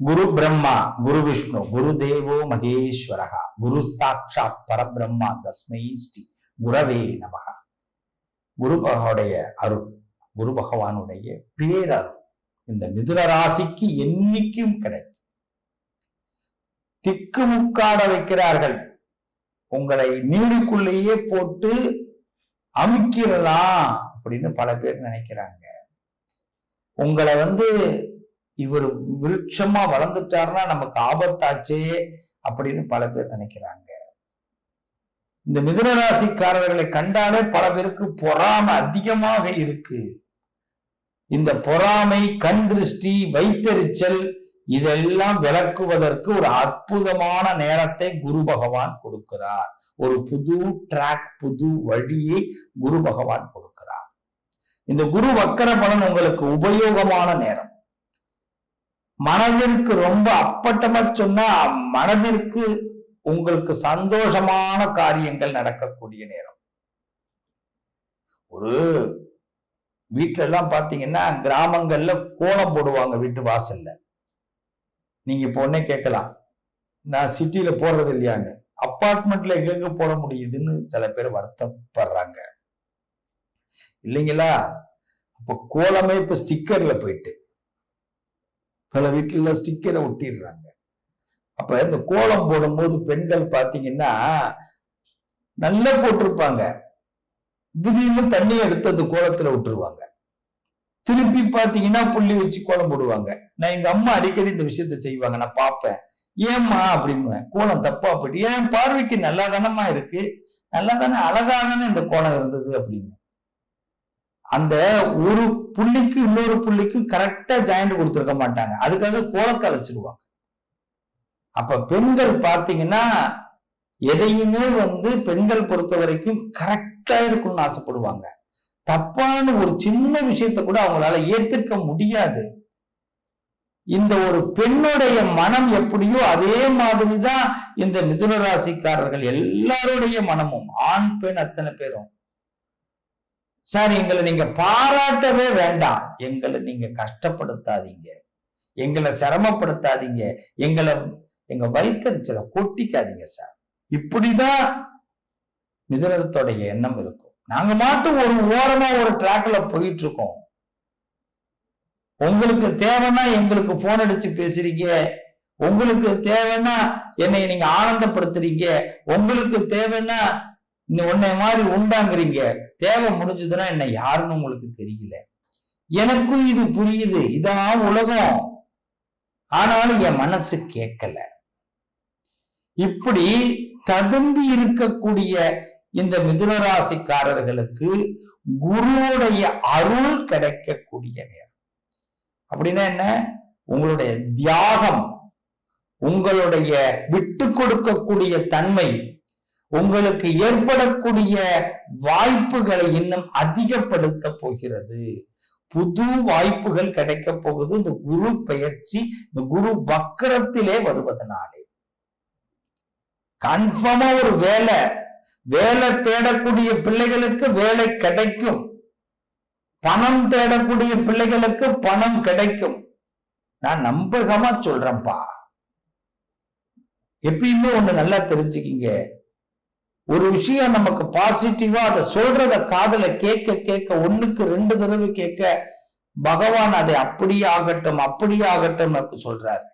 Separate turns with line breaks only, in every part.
குரு பிரம்மா குரு விஷ்ணு குரு தேவோ மகேஸ்வரகா குரு சாட்சாத் பரபிரம்மா தஸ்மை ஸ்ரீ குரவே நமகா குரு பகவானுடைய அருள் குரு பகவானுடைய பேரருள் இந்த மிதுன ராசிக்கு என்னைக்கும் கிடைக்கும். திக்குமுக்காட வைக்கிறார்கள். உங்களை நீருக்குள்ளேயே போட்டு அமுக்கிறதா அப்படின்னு பல பேர் நினைக்கிறாங்க. உங்களை வந்து இவர் விருட்சமா வளர்ந்துட்டாருன்னா நமக்கு ஆபத்தாச்சே அப்படின்னு பல பேர் நினைக்கிறாங்க. இந்த மிதுன ராசிக்காரர்களை கண்டாலே பல பேருக்கு பொறாமை அதிகமாக இருக்கு. இந்த பொறாமை கண் திருஷ்டி வைத்தெரிச்சல் இதெல்லாம் விளக்குவதற்கு ஒரு அற்புதமான நேரத்தை குரு பகவான் கொடுக்கிறார். ஒரு புது ட்ராக் புது வழியை குரு பகவான் கொடுக்கிறார். இந்த குரு வக்கர பலன் உங்களுக்கு உபயோகமான நேரம். மனதிற்கு ரொம்ப அப்பட்டமா சொன்னா மனதிற்கு உங்களுக்கு சந்தோஷமான காரியங்கள் நடக்கக்கூடிய நேரம். ஒரு வீட்டுல எல்லாம் பாத்தீங்கன்னா கிராமங்கள்ல கோலம் போடுவாங்க வீட்டு வாசல்ல. நீங்க இப்போ ஒன்னே கேட்கலாம். நான் சிட்டில போடுறது இல்லையான்னு. அப்பார்ட்மெண்ட்ல எங்கெங்க போட முடியுதுன்னு சில பேர் வருத்தப்படுறாங்க. இல்லைங்களா? அப்ப கோலமே இப்ப ஸ்டிக்கர்ல போயிட்டு. பல வீட்டுல ஸ்டிக்கரை ஒட்டிடுறாங்க. அப்ப இந்த கோலம் போடும்போது பெண்கள் பார்த்தீங்கன்னா நல்லா போட்டிருப்பாங்க. திடீர்னு தண்ணி எடுத்து அந்த கோலத்துல விட்டுருவாங்க. திருப்பி பார்த்தீங்கன்னா புள்ளி வச்சு கோலம் போடுவாங்க. நான் எங்க அம்மா அடிக்கடி இந்த விஷயத்த செய்வாங்க. நான் பார்ப்பேன் ஏம்மா அப்படின்னு கோலம் தப்பா போயிட்டு ஏன் பார்வைக்கு நல்லா தானமா இருக்கு? நல்லா தானே அழகா தானே இந்த கோலம் இருந்தது? அப்படின்னு. அந்த ஒரு புள்ளிக்கு இன்னொரு புள்ளிக்கும் கரெக்டா ஜாயிண்ட் கொடுத்துருக்க மாட்டாங்க. அதுக்காக கோலத்தை வச்சிருவாங்க. அப்ப பெண்கள் பாத்தீங்கன்னா எதையுமே வந்து பெண்கள் பொறுத்த வரைக்கும் கரெக்டா இருக்கும்னு ஆசைப்படுவாங்க. தப்பான ஒரு சின்ன விஷயத்த கூட அவங்களால ஏத்துக்க முடியாது. இந்த ஒரு பெண்ணுடைய மனம் எப்படியோ அதே மாதிரிதான் இந்த மிதுன ராசிக்காரர்கள் எல்லாருடைய மனமும். ஆண் பெண் அத்தனை பேரும். சார் எங்களை நீங்க பாராட்டவே வேண்டாம். எங்களை நீங்க கஷ்டப்படுத்தாதீங்க. எங்களை சிரமப்படுத்தாதீங்க. எங்களை எங்க வைத்தறிச்சலை கொட்டிக்காதீங்க சார். இப்படிதான் மிதுனத்துடைய எண்ணம் இருக்கும். நாங்க மாட்டும் ஒரு ஓரமா ஒரு டிராக்ல போயிட்டு இருக்கோம் உங்களுக்கு தேவைன்னா எங்களுக்கு போன் அடிச்சு பேசுறீங்க. உங்களுக்கு தேவைன்னா என்னை நீங்க ஆனந்தப்படுத்துறீங்க. உங்களுக்கு தேவைன்னா உன்னை மாதிரி உண்டாங்குறீங்க தேவை முடிஞ்சதுன்னா என்ன யாருன்னு உங்களுக்கு தெரியல. எனக்கும் இது புரியுது. இதான் உலகம். ஆனாலும் என் மனசு கேட்கல. இப்படி ததும்பி இருக்கக்கூடிய இந்த மிதுனராசிக்காரர்களுக்கு குருவுடைய அருள் கிடைக்கக்கூடிய நேரம். அப்படின்னா என்ன? உங்களுடைய தியாகம் உங்களுடைய விட்டு கொடுக்கக்கூடிய தன்மை உங்களுக்கு ஏற்படக்கூடிய வாய்ப்புகளை இன்னும் அதிகப்படுத்த போகிறது. புது வாய்ப்புகள் கிடைக்க போகுது. இந்த குரு பெயர்ச்சி இந்த குரு வக்கரத்திலே வருவதனாலே. கன்ஃபார்மா ஒரு வேலை. வேலை தேடக்கூடிய பிள்ளைகளுக்கு வேலை கிடைக்கும். பணம் தேடக்கூடிய பிள்ளைகளுக்கு பணம் கிடைக்கும். நான் நம்பகமா சொல்றேன்ப்பா எப்பயுமே ஒண்ணு நல்லா தெரிஞ்சுக்கிங்க. ஒரு விஷயம் நமக்கு பாசிட்டிவா அதை சொல்றத காதல கேட்க கேட்க ஒண்ணுக்கு ரெண்டு தடவை கேட்க பகவான் அதை அப்படியே ஆகட்டும் அப்படியே ஆகட்டும் சொல்றாரு.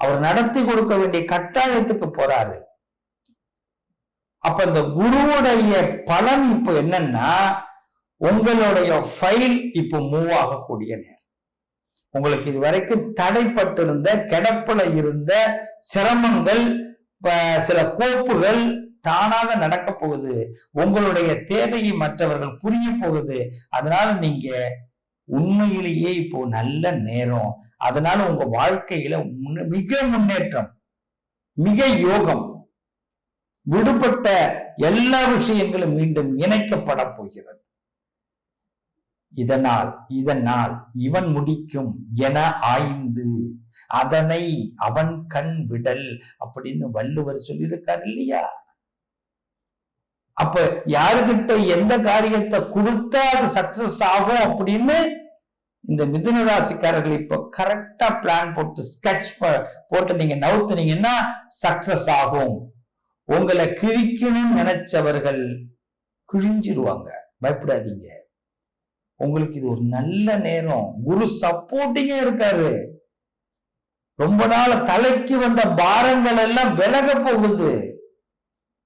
அவர் நடத்தி கொடுக்க வேண்டிய கட்டாயத்துக்கு போறாரு. அப்ப இந்த குருவுடைய பலன் இப்ப என்னன்னா உங்களுடைய ஃபைல் இப்போ மூவ் ஆகக்கூடிய நேரம். உங்களுக்கு இது வரைக்கும் தடைப்பட்டிருந்த கிடப்பில் இருந்த சிரமங்கள் சில கோப்புகள் தானாக நடக்க போகுது. உங்களுடைய தேவையை மற்றவர்கள் புரிய போகுது. அதனால நீங்க உண்மையிலேயே இப்போ நல்ல நேரம். அதனால உங்க வாழ்க்கையில மிக முன்னேற்றம் மிக யோகம் விடுபட்ட எல்லா விஷயங்களும் மீண்டும் இணைக்கப்பட போகிறது. இதனால் இதனால் இவன் முடிக்கும் என ஆய்ந்து அதனை அவன் கண் விடல் அப்படின்னு வள்ளுவர் சொல்லியிருக்கார் இல்லையா? அப்ப யாருக்கிட்ட எந்த காரியத்தை கொடுத்தா அது சக்சஸ் ஆகும் அப்படின்னு இந்த மிதுன ராசிக்காரர்கள் இப்போ கரெக்டா பிளான் போட்டு ஸ்கெட்ச் போட்டு நீங்க நவுத்துனீங்கன்னா சக்சஸ் ஆகும். உங்களை கிழிக்கணும்னு நினைச்சவர்கள் கிழிஞ்சிருவாங்க. பயப்படாதீங்க. உங்களுக்கு இது ஒரு நல்ல நேரம். குரு சப்போர்ட்டிங்கா இருக்காரு. ரொம்ப நாள் தலைக்கு வந்த பாரங்கள் எல்லாம் விலக போகுது.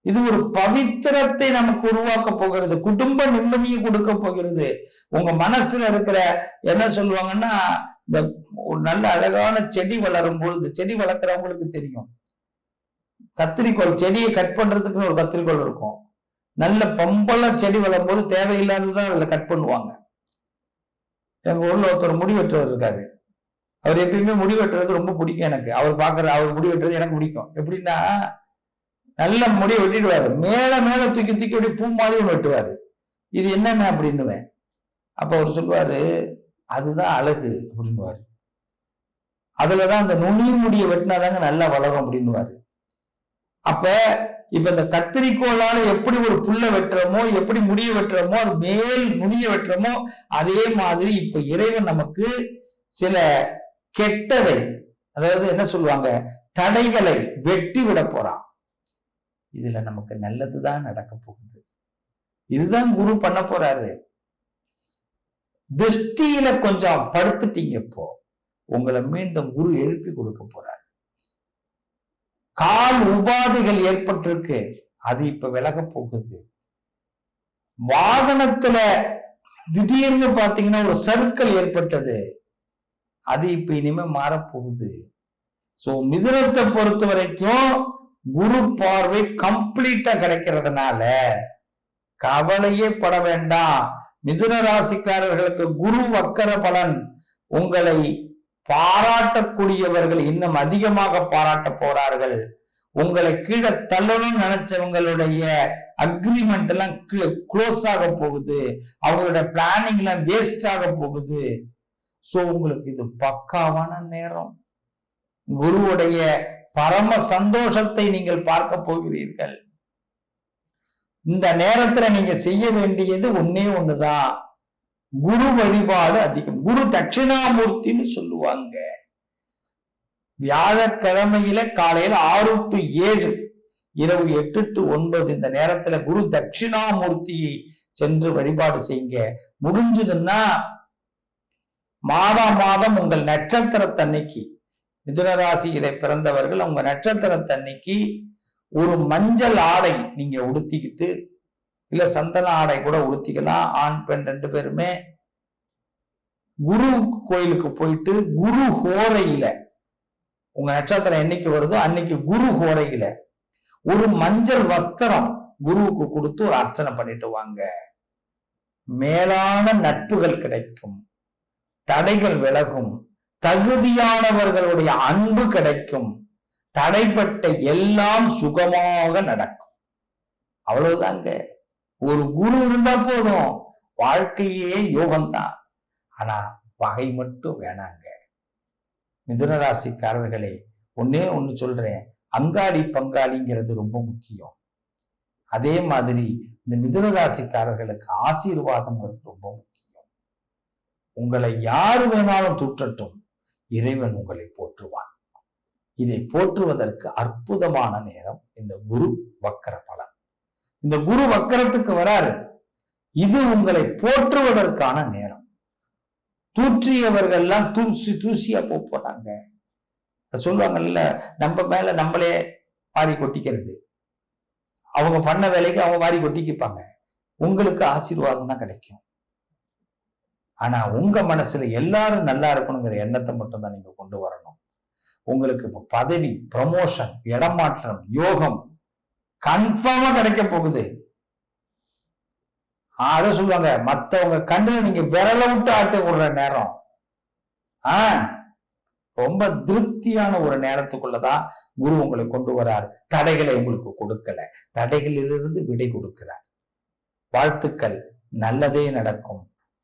இது ஒரு பவித்திரத்தை நமக்கு உருவாக்க போகிறது குடும்ப நிம்மதியை கொடுக்க போகிறது. உங்க மனசுல இருக்கிற என்ன சொல்லுவாங்கன்னா இந்த ஒரு நல்ல அழகான செடி வளரும் பொழுது செடி வளர்க்குறவங்களுக்கு தெரியும். கத்திரிக்கோள் செடியை கட் பண்றதுக்குன்னு ஒரு கத்திரிக்கோள் இருக்கும். நல்ல பம்பெல்லாம் செடி வளரும் போது தேவையில்லாததான் அதில் கட் பண்ணுவாங்க. எங்க ஊர்ல ஒருத்தர் முடி வெட்டுறவர் இருக்காரு. அவர் எப்பயுமே முடி வெட்டுறது ரொம்ப பிடிக்கும் எனக்கு. அவர் பாக்குற அவர் முடி வெட்டுறது எனக்கு பிடிக்கும். எப்படின்னா நல்ல முடியை வெட்டிடுவாரு. மேல மேல தூக்கி தூக்கி அப்படி பூ மாதிரி ஒன்று வெட்டுவாரு. இது என்னென்ன அப்படின்னுவேன். அப்ப அவர் சொல்லுவாரு அதுதான் அழகு அப்படின்னுவாரு. அதுலதான் அந்த நுனி முடியை வெட்டினாதாங்க நல்லா வளரும் அப்படின்னுவாரு. அப்ப இப்ப இந்த கத்திரிக்கோளால எப்படி ஒரு புல்ல வெட்டுறோமோ எப்படி முடிய வெட்டுறோமோ அது மேல் நுனிய வெட்டுறோமோ அதே மாதிரி இப்ப இறைவன் நமக்கு சில கெட்டதை அதாவது என்ன சொல்லுவாங்க தடைகளை வெட்டி விட போறான். இதுல நமக்கு நல்லதுதான் நடக்க போகுது. இதுதான் குரு பண்ண போறாரு. திருஷ்டியில கொஞ்சம் படுத்துட்டீங்க இப்போ உங்களை மீண்டும் குரு எழுப்பி கொடுக்க போறாரு. கால் உபாதைகள் ஏற்பட்டிருக்கு அது இப்ப விலக போகுது. வாகனத்துல திடீர்னு பாத்தீங்கன்னா ஒரு சர்க்கிள் ஏற்பட்டது. அது இப்ப இனிமே மாறப்போகுது சோ மிதுனத்தை பொறுத்த வரைக்கும் குரு பார்வை கம்ப்ளீட்டா கிடைக்கிறதுனால கவலையே பட வேண்டாம். மிதுன ராசிக்காரர்களுக்கு குரு வக்கர பலன். உங்களை பாராட்டக்கூடியவர்கள் இன்னும் அதிகமாக பாராட்ட போறார்கள். உங்களை கீழே தள்ளணும்னு நினைச்சவங்களுடைய அக்ரிமெண்ட் எல்லாம் க்ளோஸ் ஆக போகுது. அவங்களோட பிளானிங் எல்லாம் வேஸ்ட் ஆக போகுது. சோ உங்களுக்கு இது பக்காவான நேரம். குருவுடைய பரம சந்தோஷத்தை நீங்கள் பார்க்க போகிறீர்கள். இந்த நேரத்துல நீங்க செய்ய வேண்டியது ஒன்னே ஒண்ணுதான். குரு வழிபாடு அதிகம். குரு தட்சிணாமூர்த்தின்னு சொல்லுவாங்க. வியாழக்கிழமையில காலையில ஆறு டு ஏழு இரவு எட்டு டு ஒன்பது இந்த நேரத்துல குரு தட்சிணாமூர்த்தியை சென்று வழிபாடு செய்யுங்க. முடிஞ்சதுன்னா மாதா மாதம் உங்கள் நட்சத்திரத்தன்னைக்கு மிதுனராசியில பிறந்தவர்கள் உங்க நட்சத்திரத்தன்னைக்கு ஒரு மஞ்சள் ஆடை நீங்க உடுத்திக்கிட்டு இல்ல சந்தன ஆடை கூட உடுத்திக்கலாம். ஆண் பெண் ரெண்டு பேருமே குரு கோயிலுக்கு போயிட்டு குரு ஹோரையில உங்க நட்சத்திரம் என்னைக்கு வருதோ அன்னைக்கு குரு ஹோரையில ஒரு மஞ்சள் வஸ்திரம் குருவுக்கு கொடுத்து ஒரு அர்ச்சனை பண்ணிட்டு வாங்க. மேலான நட்புகள் கிடைக்கும். தடைகள் விலகும். தகுதியானவர்களுடைய அன்பு கிடைக்கும். தடைப்பட்ட எல்லாம் சுகமாக நடக்கும். அவ்வளவுதாங்க. ஒரு குரு இருந்தா போதும். வாழ்க்கையே யோகம்தான். ஆனா பகை மட்டும் வேணாங்க. மிதுனராசிக்காரர்களே ஒன்னே ஒண்ணு சொல்றேன். அங்காடி பங்காளிங்கிறது ரொம்ப முக்கியம். அதே மாதிரி இந்த மிதுனராசிக்காரர்களுக்கு ஆசீர்வாதம் ரொம்ப முக்கியம். உங்களை யாரு வேணாலும் தூற்றட்டும். இறைவன் உங்களை போற்றுவான். இதை போற்றுவதற்கு அற்புதமான நேரம் இந்த குரு வக்கர பலன். இந்த குரு வக்கரத்துக்கு வராரு. இது உங்களை போற்றுவதற்கான நேரம். தூற்றியவர்கள்லாம் தூசி தூசியா போறாங்க சொல்லுவாங்கல்ல நம்ம மேல நம்மளே வாரி கொட்டிக்கிறது. அவங்க பண்ண வேலைக்கு அவங்க வாரி கொட்டிக்கிப்பாங்க. உங்களுக்கு ஆசீர்வாதம் தான் கிடைக்கும். ஆனா உங்க மனசுல எல்லாரும் நல்லா இருக்கணுங்கிற எண்ணத்தை மட்டும் தான் நீங்க கொண்டு வரணும். உங்களுக்கு இப்ப பதவி ப்ரமோஷன் இடமாற்றம் யோகம் கன்ஃபார்மா கிடைக்க போகுது. அதை சொல்லுவாங்க மத்தவங்க கண்ணுல நீங்க விரல விட்டு ஆட்டு விடுற நேரம். ஆஹ் ரொம்ப திருப்தியான ஒரு நேரத்துக்குள்ளதான் குரு உங்களை கொண்டு வரார். தடைகளை உங்களுக்கு கொடுக்கல. தடைகளிலிருந்து விடை கொடுக்கிறார். வாழ்த்துக்கள். நல்லதே நடக்கும்.